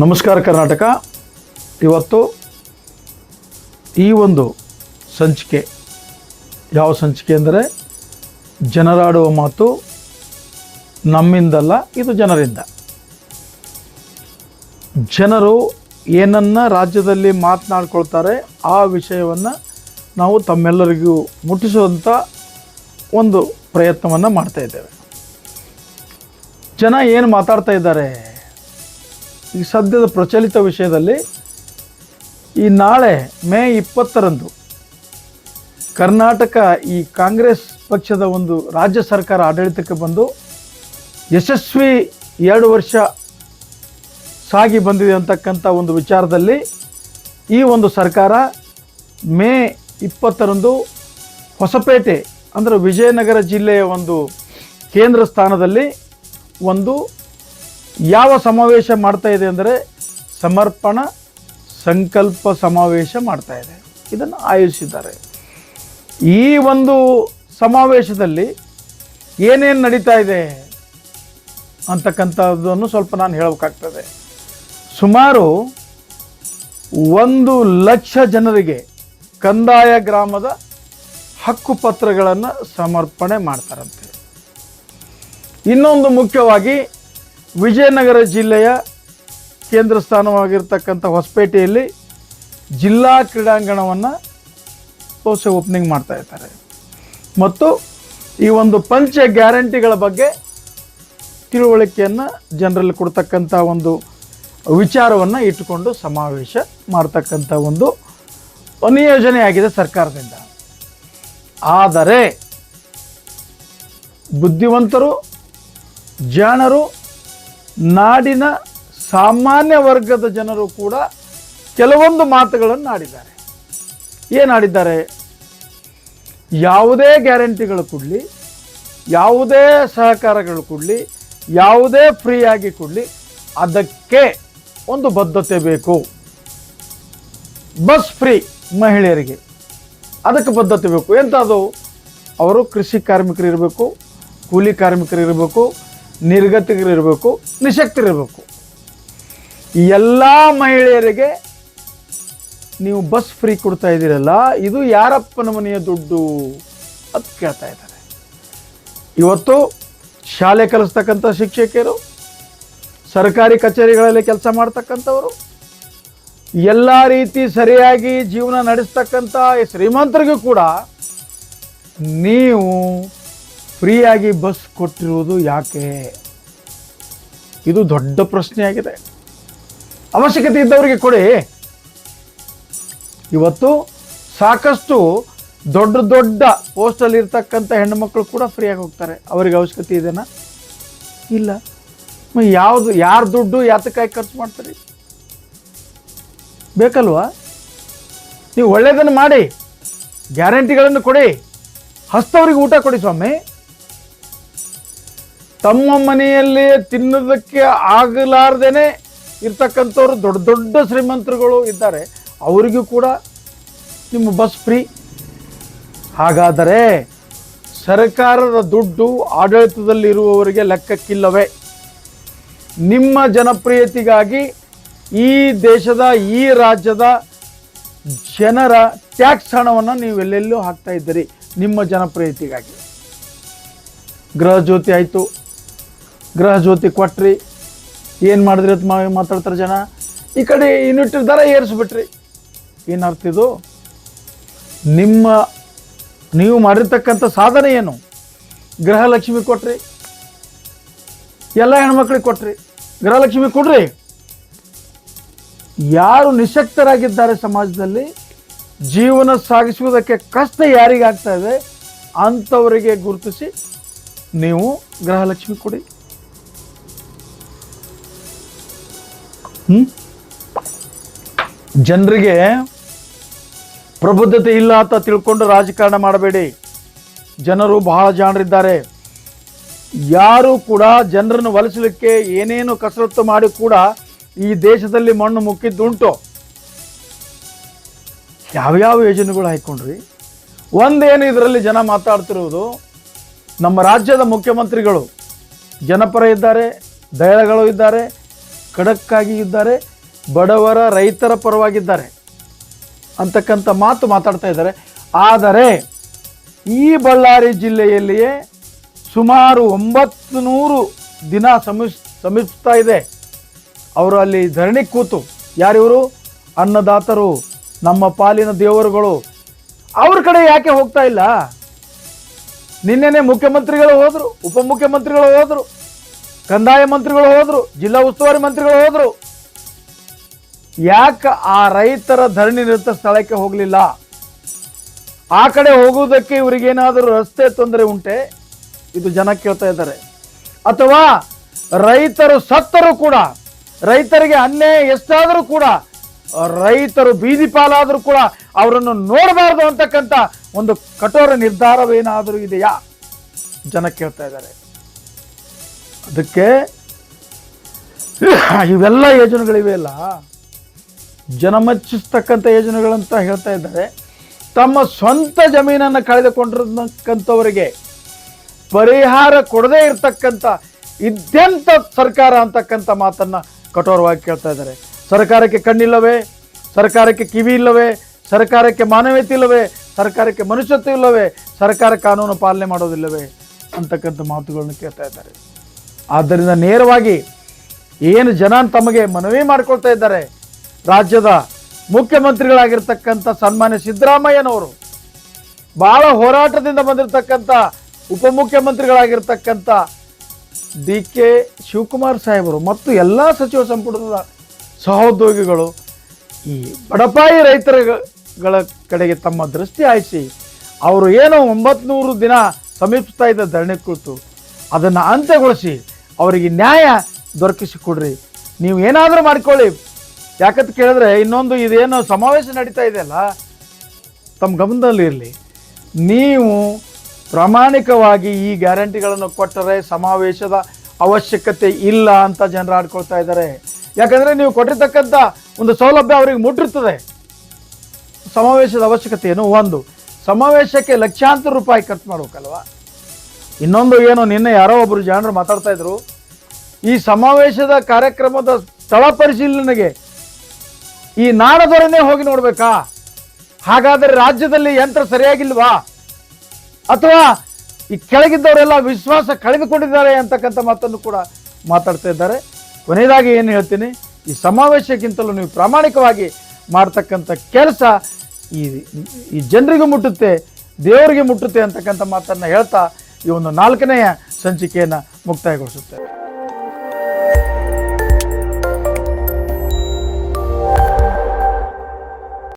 ನಮಸ್ಕಾರ ಕರ್ನಾಟಕ. ಇವತ್ತು ಈ ಒಂದು ಸಂಚಿಕೆ, ಯಾವ ಸಂಚಿಕೆ ಅಂದರೆ ಜನರಾಡುವ ಮಾತು ನಮ್ಮಿಂದಲ್ಲ, ಇದು ಜನರಿಂದ. ಜನರು ಏನನ್ನ ರಾಜ್ಯದಲ್ಲಿ ಮಾತನಾಡ್ಕೊಳ್ತಾರೆ ಆ ವಿಷಯವನ್ನು ನಾವು ತಮ್ಮೆಲ್ಲರಿಗೂ ಮುಟ್ಟಿಸುವಂಥ ಒಂದು ಪ್ರಯತ್ನವನ್ನು ಮಾಡ್ತಾ ಇದ್ದೇವೆ. ಜನ ಏನು ಮಾತಾಡ್ತಾ ಇದ್ದಾರೆ? ಈ ಸದ್ಯದ ಪ್ರಚಲಿತ ವಿಷಯದಲ್ಲಿ ಈ ನಾಳೆ ಮೇ ಇಪ್ಪತ್ತರಂದು ಕರ್ನಾಟಕ ಈ ಕಾಂಗ್ರೆಸ್ ಪಕ್ಷದ ಒಂದು ರಾಜ್ಯ ಸರ್ಕಾರ ಆಡಳಿತಕ್ಕೆ ಬಂದು ಯಶಸ್ವಿ ಎರಡು ವರ್ಷ ಸಾಗಿ ಬಂದಿದೆ ಅಂತಕ್ಕಂಥ ಒಂದು ವಿಚಾರದಲ್ಲಿ ಈ ಒಂದು ಸರ್ಕಾರ ಮೇ ಇಪ್ಪತ್ತರಂದು ಹೊಸಪೇಟೆ, ಅಂದರೆ ವಿಜಯನಗರ ಜಿಲ್ಲೆಯ ಒಂದು ಕೇಂದ್ರ ಸ್ಥಾನದಲ್ಲಿ ಒಂದು ಯಾವ ಸಮಾವೇಶ ಮಾಡ್ತಾ ಇದೆ ಅಂದರೆ ಸಮರ್ಪಣ ಸಂಕಲ್ಪ ಸಮಾವೇಶ ಮಾಡ್ತಾ ಇದೆ. ಇದನ್ನು ಆಯೋಜಿಸಿದ್ದಾರೆ. ಈ ಒಂದು ಸಮಾವೇಶದಲ್ಲಿ ಏನೇನು ನಡೀತಾ ಇದೆ ಅಂತಕ್ಕಂಥದ್ದನ್ನು ಸ್ವಲ್ಪ ನಾನು ಹೇಳಬೇಕಾಗ್ತದೆ. ಸುಮಾರು ಒಂದು ಲಕ್ಷ ಜನರಿಗೆ ಕಂದಾಯ ಗ್ರಾಮದ ಹಕ್ಕುಪತ್ರಗಳನ್ನು ಸಮರ್ಪಣೆ ಮಾಡ್ತಾರಂತೆ. ಇನ್ನೊಂದು ಮುಖ್ಯವಾಗಿ ವಿಜಯನಗರ ಜಿಲ್ಲೆಯ ಕೇಂದ್ರ ಸ್ಥಾನವಾಗಿರ್ತಕ್ಕಂಥ ಹೊಸಪೇಟೆಯಲ್ಲಿ ಜಿಲ್ಲಾ ಕ್ರೀಡಾಂಗಣವನ್ನು ಸೋಸೆ ಓಪನಿಂಗ್ ಮಾಡ್ತಾ ಇದ್ದಾರೆ. ಮತ್ತು ಈ ಒಂದು ಪಂಚ ಗ್ಯಾರಂಟಿಗಳ ಬಗ್ಗೆ ತಿಳುವಳಿಕೆಯನ್ನು ಜನರಲ್ಲಿ ಕೊಡ್ತಕ್ಕಂಥ ಒಂದು ವಿಚಾರವನ್ನು ಇಟ್ಟುಕೊಂಡು ಸಮಾವೇಶ ಮಾಡ್ತಕ್ಕಂಥ ಒಂದು ಅನಿಯೋಜನೆಯಾಗಿದೆ ಸರ್ಕಾರದಿಂದ. ಆದರೆ ಬುದ್ಧಿವಂತರು, ಜಾಣರು ನಾಡಿನ ಸಾಮಾನ್ಯ ವರ್ಗದ ಜನರು ಕೂಡ ಕೆಲವೊಂದು ಮಾತುಗಳನ್ನು ಆಡಿದ್ದಾರೆ ಏನು ಆಡಿದ್ದಾರೆ ಯಾವುದೇ ಗ್ಯಾರಂಟಿಗಳು ಕೊಡಲಿ, ಯಾವುದೇ ಸಹಕಾರಗಳು ಕೊಡಲಿ, ಯಾವುದೇ ಫ್ರೀಯಾಗಿ ಕೊಡಲಿ, ಅದಕ್ಕೆ ಒಂದು ಬದ್ಧತೆ ಬೇಕು. ಬಸ್ ಫ್ರೀ ಮಹಿಳೆಯರಿಗೆ ಅದಕ್ಕೆ ಬದ್ಧತೆ ಬೇಕು. ಎಂಥದ್ದು ಅವರು ಕೃಷಿ ಕಾರ್ಮಿಕರು ಇರಬೇಕು, ಕೂಲಿ ಕಾರ್ಮಿಕರು ಇರಬೇಕು ನಿರ್ಗತಿಕರು ನಿಶಕ್ತಿರಬೇಕು ಎಲ್ಲ ಮಹಿಳೆಯರಿಗೆ ನೀವು ಬಸ್ ಫ್ರೀ ಕೊಡ್ತಾ ಇದ್ದೀರಲ್ಲ, ಇದು ಯಾರಪ್ಪನ ಮನೆಯ ದುಡ್ಡು ಅಂತ ಕೇಳ್ತಾ ಇದ್ದಾರೆ. ಇವತ್ತು ಶಾಲೆ ಕಲಿಸ್ತಕ್ಕಂಥ ಶಿಕ್ಷಕಿಯರು, ಸರ್ಕಾರಿ ಕಚೇರಿಗಳಲ್ಲಿ ಕೆಲಸ ಮಾಡ್ತಕ್ಕಂಥವರು, ಎಲ್ಲ ರೀತಿ ಸರಿಯಾಗಿ ಜೀವನ ನಡೆಸ್ತಕ್ಕಂಥ ಶ್ರೀಮಂತರಿಗೂ ಕೂಡ ನೀವು ಫ್ರೀಯಾಗಿ ಬಸ್ ಕೊಟ್ಟಿರುವುದು ಯಾಕೆ? ಇದು ದೊಡ್ಡ ಪ್ರಶ್ನೆಯಾಗಿದೆ. ಅವಶ್ಯಕತೆ ಇದ್ದವರಿಗೆ ಕೊಡಿ. ಇವತ್ತು ಸಾಕಷ್ಟು ದೊಡ್ಡ ದೊಡ್ಡ ಪೋಸ್ಟಲ್ಲಿ ಇರ್ತಕ್ಕಂಥ ಹೆಣ್ಣುಮಕ್ಕಳು ಕೂಡ ಫ್ರೀಯಾಗಿ ಹೋಗ್ತಾರೆ. ಅವರಿಗೆ ಅವಶ್ಯಕತೆ ಇದೆನಾ? ಇಲ್ಲ. ಯಾವುದು, ಯಾರ ದುಡ್ಡು ಯಾತಕ್ಕಾಗಿ ಖರ್ಚು ಮಾಡ್ತಾರೆ? ಬೇಕಲ್ವಾ? ನೀವು ಒಳ್ಳೆಯದನ್ನು ಮಾಡಿ, ಗ್ಯಾರಂಟಿಗಳನ್ನು ಕೊಡಿ. ಹಸ್ತವರಿಗೆ ಊಟ ಕೊಡಿ ಸ್ವಾಮಿ. ತಮ್ಮ ಮನೆಯಲ್ಲಿ ತಿನ್ನೋದಕ್ಕೆ ಆಗಲಾರ್ದೇನೆ ಇರ್ತಕ್ಕಂಥವ್ರು ದೊಡ್ಡ ದೊಡ್ಡ ಶ್ರೀಮಂತರುಗಳು ಇದ್ದಾರೆ. ಅವರಿಗೂ ಕೂಡ ನಿಮ್ಮ ಬಸ್ ಫ್ರೀ. ಹಾಗಾದರೆ ಸರ್ಕಾರದ ದುಡ್ಡು ಆಡಳಿತದಲ್ಲಿರುವವರಿಗೆ ಲೆಕ್ಕಕ್ಕಿಲ್ಲವೇ? ನಿಮ್ಮ ಜನಪ್ರಿಯತೆಗಾಗಿ ಈ ದೇಶದ, ಈ ರಾಜ್ಯದ ಜನರ ಟ್ಯಾಕ್ಸ್ ಹಣವನ್ನು ನೀವು ಎಲ್ಲೆಲ್ಲೂ ಹಾಕ್ತಾ ಇದ್ದೀರಿ ನಿಮ್ಮ ಜನಪ್ರಿಯತೆಗಾಗಿ. ಗೃಹ ಜ್ಯೋತಿ ಆಯಿತು. ಗೃಹ ಜ್ಯೋತಿ ಕೊಟ್ರಿ. ಏನು ಮಾಡಿದ್ರಿ ಅಂತ ಮಾತಾಡ್ತಾರೆ ಜನ. ಈ ಕಡೆ ಯೂನಿಟ್ ದರ ಏರಿಸ್ಬಿಟ್ರಿ. ಏನರ್ಥ ಇದು? ನಿಮ್ಮ ನೀವು ಮಾಡಿರ್ತಕ್ಕಂಥ ಸಾಧನೆ ಏನು? ಗೃಹಲಕ್ಷ್ಮಿ ಕೊಟ್ರಿ. ಎಲ್ಲ ಹೆಣ್ಮಕ್ಳಿಗೆ ಕೊಟ್ರಿ. ಗೃಹಲಕ್ಷ್ಮಿ ಕೊಡ್ರಿ. ಯಾರು ನಿಶಕ್ತರಾಗಿದ್ದಾರೆ ಸಮಾಜದಲ್ಲಿ, ಜೀವನ ಸಾಗಿಸುವುದಕ್ಕೆ ಕಷ್ಟ ಯಾರಿಗಾಗ್ತಾ ಇದೆ, ಅಂಥವರಿಗೆ ಗುರುತಿಸಿ ನೀವು ಗೃಹಲಕ್ಷ್ಮಿ ಕೊಡಿ. ಜನರಿಗೆ ಪ್ರಬುದ್ಧತೆ ಇಲ್ಲ ಅಂತ ತಿಳ್ಕೊಂಡು ರಾಜಕಾರಣ ಮಾಡಬೇಡಿ. ಜನರು ಬಹಳ ಜಾಣರಿದ್ದಾರೆ. ಯಾರು ಕೂಡ ಜನರನ್ನು ಒಲಿಸಲಿಕ್ಕೆ ಏನೇನು ಕಸರತ್ತು ಮಾಡಿ ಕೂಡ ಈ ದೇಶದಲ್ಲಿ ಮಣ್ಣು ಮುಕ್ಕಿದ್ದುಂಟು. ಯಾವ್ಯಾವ ಯೋಜನೆಗಳು ಹಾಕೊಂಡ್ರಿ ಒಂದೇನು ಇದರಲ್ಲಿ ಜನ ಮಾತಾಡ್ತಿರುವುದು, ನಮ್ಮ ರಾಜ್ಯದ ಮುಖ್ಯಮಂತ್ರಿಗಳು ಜನಪರ ಇದ್ದಾರೆ ದಯಗಳು ಇದ್ದಾರೆ ಖಡಕ್ಕಾಗಿ ಇದ್ದಾರೆ, ಬಡವರ ರೈತರ ಪರವಾಗಿದ್ದಾರೆ ಅಂತಕ್ಕಂಥ ಮಾತು ಮಾತಾಡ್ತಾ ಇದ್ದಾರೆ. ಆದರೆ ಈ ಬಳ್ಳಾರಿ ಜಿಲ್ಲೆಯಲ್ಲಿಯೇ ಸುಮಾರು ಒಂಬತ್ತು ನೂರು ದಿನ ಸಮಿಸ್ ಸಮಿಸ್ತಾ ಇದೆ. ಅವರು ಅಲ್ಲಿ ಧರಣಿ ಕೂತು, ಯಾರಿವರು? ಅನ್ನದಾತರು, ನಮ್ಮ ಪಾಲಿನ ದೇವರುಗಳು. ಅವ್ರ ಕಡೆ ಯಾಕೆ ಹೋಗ್ತಾ ಇಲ್ಲ? ನಿನ್ನೆನೆ ಮುಖ್ಯಮಂತ್ರಿಗಳು ಹೋದರು, ಉಪಮುಖ್ಯಮಂತ್ರಿಗಳು ಹೋದ್ರು. ಕಂದಾಯ ಮಂತ್ರಿಗಳು ಹೋದ್ರು, ಜಿಲ್ಲಾ ಉಸ್ತುವಾರಿ ಮಂತ್ರಿಗಳು ಹೋದ್ರು. ಯಾಕೆ ಆ ರೈತರ ಧರಣಿ ನಿರತ ಸ್ಥಳಕ್ಕೆ ಹೋಗಲಿಲ್ಲ? ಆ ಕಡೆ ಹೋಗುವುದಕ್ಕೆ ಇವರಿಗೇನಾದರೂ ರಸ್ತೆ ತೊಂದರೆ ಉಂಟೆ? ಇದು ಜನ ಕೇಳ್ತಾ ಇದ್ದಾರೆ. ಅಥವಾ ರೈತರು ಸತ್ತರೂ ಕೂಡ, ರೈತರಿಗೆ ಅನ್ಯಾಯ ಎಷ್ಟಾದರೂ ಕೂಡ, ರೈತರು ಬೀದಿ ಪಾಲಾದರೂ ಕೂಡ ಅವರನ್ನು ನೋಡಬಾರದು ಅಂತಕ್ಕಂಥ ಒಂದು ಕಠೋರ ನಿರ್ಧಾರವೇನಾದರೂ ಇದೆಯಾ? ಜನ ಕೇಳ್ತಾ ಇದ್ದಾರೆ. ಅದಕ್ಕೆ ಇವೆಲ್ಲ ಯೋಜನೆಗಳಿವೆ ಅಲ್ಲ? ಜನ ಮೆಚ್ಚಿಸ್ತಕ್ಕಂಥ ಯೋಜನೆಗಳಂತ ಹೇಳ್ತಾ ಇದ್ದಾರೆ. ತಮ್ಮ ಸ್ವಂತ ಜಮೀನನ್ನು ಕಳೆದುಕೊಂಡಿರ್ತಕ್ಕಂಥವರಿಗೆ ಪರಿಹಾರ ಕೊಡದೇ ಇರತಕ್ಕಂಥ ಇದ್ಯಂತ ಸರ್ಕಾರ ಅಂತಕ್ಕಂಥ ಮಾತನ್ನು ಕಠೋರವಾಗಿ ಕೇಳ್ತಾ ಇದ್ದಾರೆ. ಸರ್ಕಾರಕ್ಕೆ ಕಣ್ಣಿಲ್ಲವೇ? ಸರ್ಕಾರಕ್ಕೆ ಕಿವಿ ಇಲ್ಲವೇ? ಸರ್ಕಾರಕ್ಕೆ ಮಾನವೀಯತೆ ಇಲ್ಲವೇ? ಸರ್ಕಾರಕ್ಕೆ ಮನುಷ್ಯತ್ವ ಇಲ್ಲವೇ? ಸರ್ಕಾರ ಕಾನೂನು ಪಾಲನೆ ಮಾಡೋದಿಲ್ಲವೇ? ಅಂತಕ್ಕಂಥ ಮಾತುಗಳನ್ನು ಕೇಳ್ತಾ ಇದ್ದಾರೆ. ಆದ್ದರಿಂದ ನೇರವಾಗಿ ಏನು ಜನ ತಮಗೆ ಮನವಿ ಮಾಡ್ಕೊಳ್ತಾ ಇದ್ದಾರೆ, ರಾಜ್ಯದ ಮುಖ್ಯಮಂತ್ರಿಗಳಾಗಿರ್ತಕ್ಕಂಥ ಸನ್ಮಾನ್ಯ ಸಿದ್ದರಾಮಯ್ಯನವರು, ಬಹಳ ಹೋರಾಟದಿಂದ ಬಂದಿರತಕ್ಕಂಥ ಉಪಮುಖ್ಯಮಂತ್ರಿಗಳಾಗಿರ್ತಕ್ಕಂಥ ಡಿ ಕೆ ಶಿವಕುಮಾರ್ ಸಾಹೇಬರು ಮತ್ತು ಎಲ್ಲ ಸಚಿವ ಸಂಪುಟದ ಸಹೋದ್ಯೋಗಿಗಳು ಈ ಬಡಪಾಯಿ ರೈತರುಗಳ ಕಡೆಗೆ ತಮ್ಮ ದೃಷ್ಟಿ ಹಾಯಿಸಿ ಅವರು ಏನೋ ಒಂಬತ್ನೂರು ದಿನ ಸಮೀಪಿಸ್ತಾ ಇದ್ದ ಧರಣಿ ಕುಳಿತು ಅದನ್ನು ಅಂತ್ಯಗೊಳಿಸಿ ಅವರಿಗೆ ನ್ಯಾಯ ದೊರಕಿಸಿಕೊಡ್ರಿ. ನೀವು ಏನಾದರೂ ಮಾಡ್ಕೊಳ್ಳಿ. ಯಾಕಂತ ಕೇಳಿದ್ರೆ ಇನ್ನೊಂದು ಇದೇನು ಸಮಾವೇಶ ನಡೀತಾ ಇದೆಯಲ್ಲ ತಮ್ಮ ಗಮನದಲ್ಲಿ ಇರಲಿ. ನೀವು ಪ್ರಾಮಾಣಿಕವಾಗಿ ಈ ಗ್ಯಾರಂಟಿಗಳನ್ನು ಕೊಟ್ಟರೆ ಸಮಾವೇಶದ ಅವಶ್ಯಕತೆ ಇಲ್ಲ ಅಂತ ಜನರು ಆಡ್ಕೊಳ್ತಾ ಇದ್ದಾರೆ. ಯಾಕಂದರೆ ನೀವು ಕೊಟ್ಟಿರ್ತಕ್ಕಂಥ ಒಂದು ಸೌಲಭ್ಯ ಅವರಿಗೆ ಮುಟ್ಟಿರ್ತದೆ. ಸಮಾವೇಶದ ಅವಶ್ಯಕತೆ ಏನು ಒಂದು. ಸಮಾವೇಶಕ್ಕೆ ಲಕ್ಷಾಂತರ ರೂಪಾಯಿ ಖರ್ಚು ಮಾಡ್ಬೇಕಲ್ವಾ? ಇನ್ನೊಂದು ಏನು, ನಿನ್ನೆ ಯಾರೋ ಒಬ್ಬರು ಜನರು ಮಾತಾಡ್ತಾ ಇದ್ರು. ಈ ಸಮಾವೇಶದ ಕಾರ್ಯಕ್ರಮದ ಸ್ಥಳ ಪರಿಶೀಲನೆಗೆ ಈ ನಾಡದೊರೆನೇ ಹೋಗಿ ನೋಡ್ಬೇಕಾ? ಹಾಗಾದರೆ ರಾಜ್ಯದಲ್ಲಿ ಯಂತ್ರ ಸರಿಯಾಗಿಲ್ವಾ? ಅಥವಾ ಈ ಕೆಳಗಿದ್ದವರೆಲ್ಲ ವಿಶ್ವಾಸ ಕಳೆದುಕೊಂಡಿದ್ದಾರೆ ಅಂತಕ್ಕಂಥ ಮಾತನ್ನು ಕೂಡ ಮಾತಾಡ್ತಾ ಇದ್ದಾರೆ. ಕೊನೆಯದಾಗಿ ಏನು ಹೇಳ್ತೀನಿ, ಈ ಸಮಾವೇಶಕ್ಕಿಂತಲೂ ನೀವು ಪ್ರಾಮಾಣಿಕವಾಗಿ ಮಾಡ್ತಕ್ಕಂಥ ಕೆಲಸ ಈ ಈ ಜನರಿಗೂ ಮುಟ್ಟುತ್ತೆ, ದೇವರಿಗೆ ಮುಟ್ಟುತ್ತೆ ಅಂತಕ್ಕಂಥ ಮಾತನ್ನು ಹೇಳ್ತಾ ಈ ಒಂದು ನಾಲ್ಕನೆಯ ಸಂಚಿಕೆಯನ್ನು ಮುಕ್ತಾಯಗೊಳಿಸುತ್ತೇವೆ